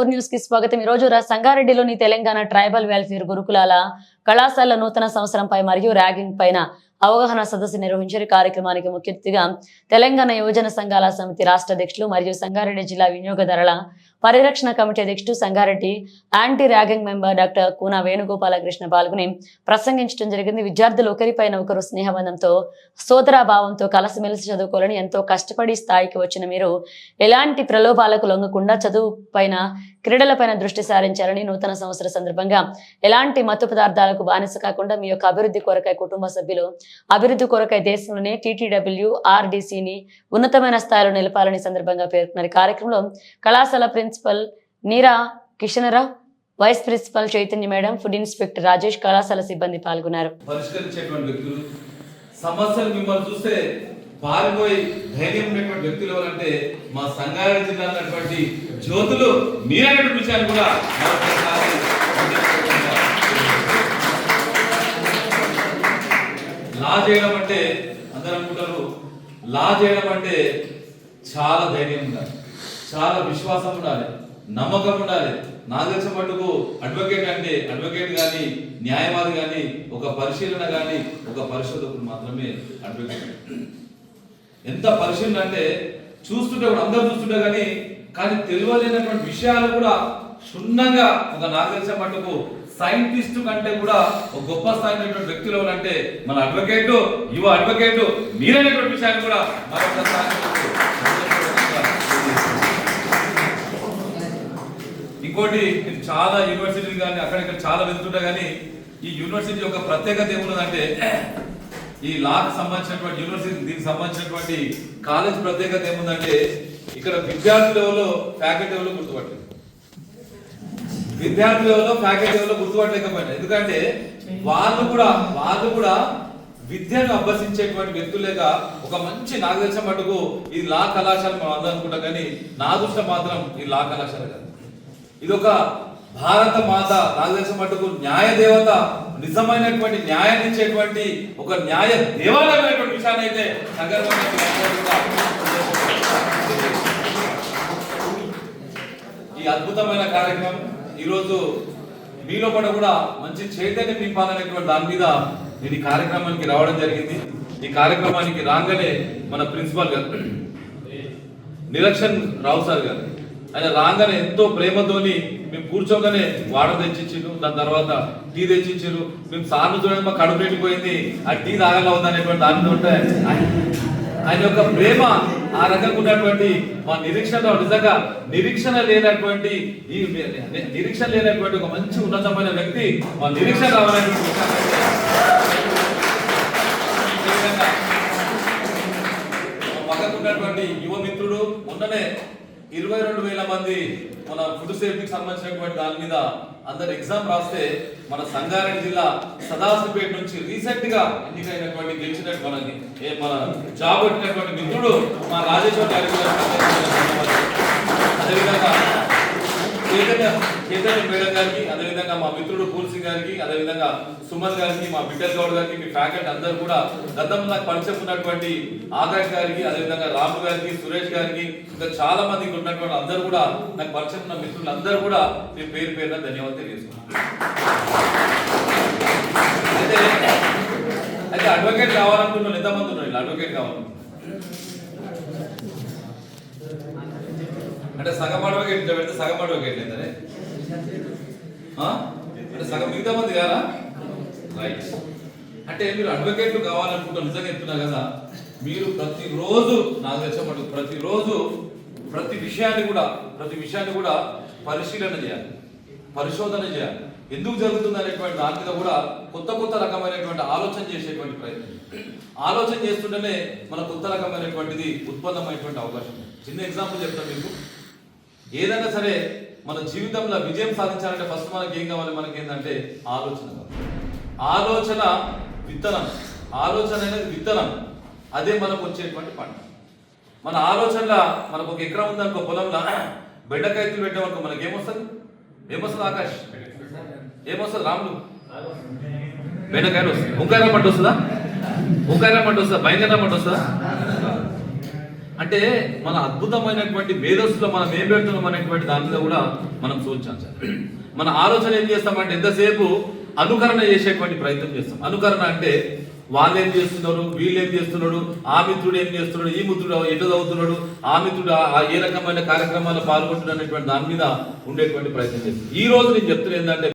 Four న్యూస్కి స్వాగతం. ఈ రోజు సంగారెడ్డిలోని తెలంగాణ ట్రైబల్ వెల్ఫేర్ గురుకులాల కళాశాల నూతన సంవత్సరంపై మరియు ర్యాగింగ్ పైన అవగాహన సదస్సు నిర్వహించారు. కార్యక్రమానికి ముఖ్య అతిథిగా తెలంగాణ యువజన సంఘాల సమితి రాష్ట్ర అధ్యక్షులు మరియు సంగారెడ్డి జిల్లా వినియోగదారుల పరిరక్షణ కమిటీ అధ్యక్షుడు Sangareddy anti ragging member doctor Koona Venugopalakrishna పాల్గొని ప్రసంగించడం జరిగింది. విద్యార్థులు ఒకరిపైన ఒకరు స్నేహబంధంతో సోదరాభావంతో కలిసిమెలిసి చదువుకోవాలని ఎంతో కష్టపడి స్థాయికి వచ్చిన మీరు ఎలాంటి ప్రలోభాలకు లొంగకుండా చదువు పైన క్రీడలపైన దృష్టి సారించాలని నూతన సంవత్సర సందర్భంగా ఎలాంటి మత్తు పదార్థాలకు బానిస కాకుండా మీ యొక్క అభివృద్ధి కొరకై కుటుంబ సభ్యులు అభివృద్ధి కొరకై దేశంలోనే టీటీడబ్ల్యూ ఆర్డీసీని ఉన్నతమైన స్థాయిలో నిలపాలని సందర్భంగా పేర్కొన్నారు. కార్యక్రమంలో కళాశాల principal Neera Kishanrao vice principal Chaitanya madam food inspector Rajesh కళాశాల సిబ్బంది పాల్గొన్నారు. సమస్యలు మిమ్మల్ని చూస్తే పారిపోయి ధైర్యం ఉన్నటువంటి వ్యక్తులు ఎవరంటే మా సంగారెడ్డి జిల్లా ఉన్నటువంటి జ్యోతులు మీరైనటువంటి విషయాన్ని కూడా లా చేయడం అంటే అందరూ అనుకుంటారు. లా చేయడం అంటే చాలా ధైర్యం ఉండాలి. చాలా విశ్వాసం ఉండాలి. నమ్మకం ఉండాలి. నాకు తెలిసిన మటుకు అడ్వకేట్ అంటే అడ్వకేట్ కానీ న్యాయవాది కానీ ఒక పరిశీలన కానీ ఒక పరిశోధకుడు మాత్రమే అడ్వకేట్ ఎంత పరిశీలన అంటే చూస్తుంటే కూడా అందరూ చూస్తుంటే కానీ కానీ తెలియలేనటువంటి విషయాలు కూడా క్షుణ్ణంగా ఒక నాకు తెలిసిన మటుకు సైంటిస్ట్ కంటే కూడా ఒక గొప్ప స్థాయినటువంటి వ్యక్తులు ఎవరంటే మన అడ్వకేట్ యువ అడ్వకేట్ మీరైనటువంటి విషయాన్ని కూడా ఇంకోటి నేను చాలా యూనివర్సిటీలు కానీ అక్కడిక్కడ చాలా వెళ్తుంటా కానీ ఈ యూనివర్సిటీ యొక్క ప్రత్యేకత ఏమున్నదంటే ఈ లాకు సంబంధించినటువంటి యూనివర్సిటీ దీనికి సంబంధించినటువంటి కాలేజ్ ప్రత్యేకత ఏముందంటే ఇక్కడ విద్యార్థి లెవెల్లో ఫ్యాకల్టీ లెవెల్లో గుర్తుపట్టలేదు. విద్యార్థులు ఎవరో ఫ్యాకల్టీ ఎవరో గుర్తుపట్టలేకపోయినా. ఎందుకంటే వాళ్ళు కూడా వాళ్ళు కూడా విద్యను అభ్యసించేటువంటి వ్యక్తులేగా ఒక మంచి నాకు తెలిసిన మటుకు ఈ లా కళాశాల మనం అందరం అనుకుంటాం కానీ నా దృష్టి మాత్రం ఈ లా కళాశాల కాదు. ఇది ఒక భారత మాత నాకు తెలిసిన మటుకు న్యాయ దేవత నిజమైనటువంటి న్యాయాన్ని ఇచ్చేటువంటి ఒక న్యాయ దేవాలయమైనటువంటి విషయాన్ని అయితే ఈ అద్భుతమైన కార్యక్రమం ఈరోజు మీలో పడ కూడా మంచి చైతన్యం నింపాలనేటువంటి దాని మీద నేను ఈ కార్యక్రమానికి రావడం జరిగింది. ఈ కార్యక్రమానికి రాగానే మన ప్రిన్సిపాల్ గారు నిరక్షన్ రావు సార్ గారు ఆయన రాగానే ఎంతో ప్రేమతోని మేము కూర్చోగానే వాటర్ తెచ్చిచ్చిండు దాని తర్వాత టీ తెచ్చిచ్చారు మేము సార్లు చూడండి మా కడుపు నిండిపోయింది. ఆ టీ తాగలా ఉంది అనేటువంటి దాని మీద ఉంటే ఆయన- యొక్క ప్రేమ ఆ రకంగా ఉన్నటువంటి మా నిరీక్షణలో నిజంగా నిరీక్షణ లేనటువంటి ఈ నిరీక్షణ లేనటువంటి ఒక మంచి ఉన్నతమైన వ్యక్తి మా నిరీక్షణ రావాలనేటువంటి పక్కకు ఉన్నటువంటి యువ మిత్రుడు మొన్ననే ఇరవై రెండు వేల మంది మన ఫుడ్ సేఫ్టీకి సంబంధించినటువంటి దాని మీద అందరు ఎగ్జామ్ రాస్తే మన సంగారెడ్డి జిల్లా సదాశివపేట నుంచి రీసెంట్గా ఎన్నికైనటువంటి గెలిచినట్టు మనకి ఏ మన జాబ్ పెట్టినటువంటి మిత్రుడు మా రాజేశ్వర్ గారి అదేవిధంగా చైతన్య చైతన్య మేడం గారికి అదేవిధంగా మా మిత్రుడు పూర్సింగ్ గారికి అదేవిధంగా సుమన్ గారికి మా బిడ్డల్ గౌడ్ గారికి మీ ఫ్యాకల్టీ అందరూ కూడా గతంలో నాకు పరిచయం ఉన్నటువంటి ఆకాష్ గారికి అదేవిధంగా రాము గారికి సురేష్ గారికి ఇంకా చాలా మందికి ఉన్నటువంటి అందరూ కూడా నాకు పరిచయం ఉన్న మిత్రులు అందరూ కూడా మీ పేరు పేరున ధన్యవాదాలు తెలియజేస్తున్నాను అయితే అయితే అడ్వకేట్ కావాలనుకున్న ఎంతమంది ఉన్నారు? అడ్వకేట్ కావాలనుకుంటున్నారు అంటే సగం అడవకి ఇట్లా పెడితే సగం అడవకి లేదనే అంటే సగం మిగతా మంది కాదా? రైట్ అంటే మీరు అడ్వకేట్లు కావాలనుకుంటే నిజంగా చెప్తున్నా కదా. మీరు ప్రతిరోజు నాకు తెలిసిన మటుకు ప్రతిరోజు ప్రతి విషయాన్ని కూడా ప్రతి విషయాన్ని కూడా పరిశీలన చేయాలి. పరిశోధన చేయాలి. ఎందుకు జరుగుతుంది అనేటువంటి దాని మీద కూడా కొత్త కొత్త రకమైనటువంటి ఆలోచన చేసేటువంటి ప్రయత్నం. ఆలోచన చేస్తుంటేనే మన కొత్త రకమైనటువంటిది ఉత్పన్నమైనటువంటి అవకాశం. చిన్న ఎగ్జాంపుల్ చెప్తాను మీకు. ఏదైనా సరే మన జీవితంలో విజయం సాధించాలంటే ఫస్ట్ మనకి ఏం కావాలి? మనకి ఏంటంటే ఆలోచన ఆలోచన విత్తనం. ఆలోచన అనేది విత్తనం. అదే మనకు వచ్చేటువంటి పంట. మన ఆలోచనల మనకు ఒక ఎకరం ఉందనుకో పొలంలో బెండకాయలు పెట్టామనుకో మనకి ఏమొస్తుంది ఏమొస్తుంది ఆకాష్ ఏమొస్తుంది? రాములు బెండకాయలు వస్తుంది వంకాయ పంట వస్తుందా? వంకాయ పంట వస్తుందా? భయంకర పంట వస్తుందా? అంటే మన అద్భుతమైనటువంటి మేధస్సులో మనం ఏం పెడుతున్నాం అనేటువంటి దాని మీద కూడా మనం సూచించాలి సార్. మన ఆలోచన ఏం చేస్తామంటే ఎంతసేపు అనుకరణ చేసేటువంటి ప్రయత్నం చేస్తాం. అనుకరణ అంటే వాళ్ళు ఏం చేస్తున్నారు వీళ్ళు ఏం చేస్తున్నాడు ఆ మిత్రుడు ఏం చేస్తున్నాడు ఈ మిత్రుడు ఎటు చదువుతున్నాడు ఆ మిత్రుడు ఆ- ఏ రకమైన కార్యక్రమాల్లో పాల్గొంటున్నాడు అనేటువంటి దాని మీద ఉండేటువంటి ప్రయత్నం చేస్తాం. ఈ రోజు నేను చెప్తున్నా ఏంటంటే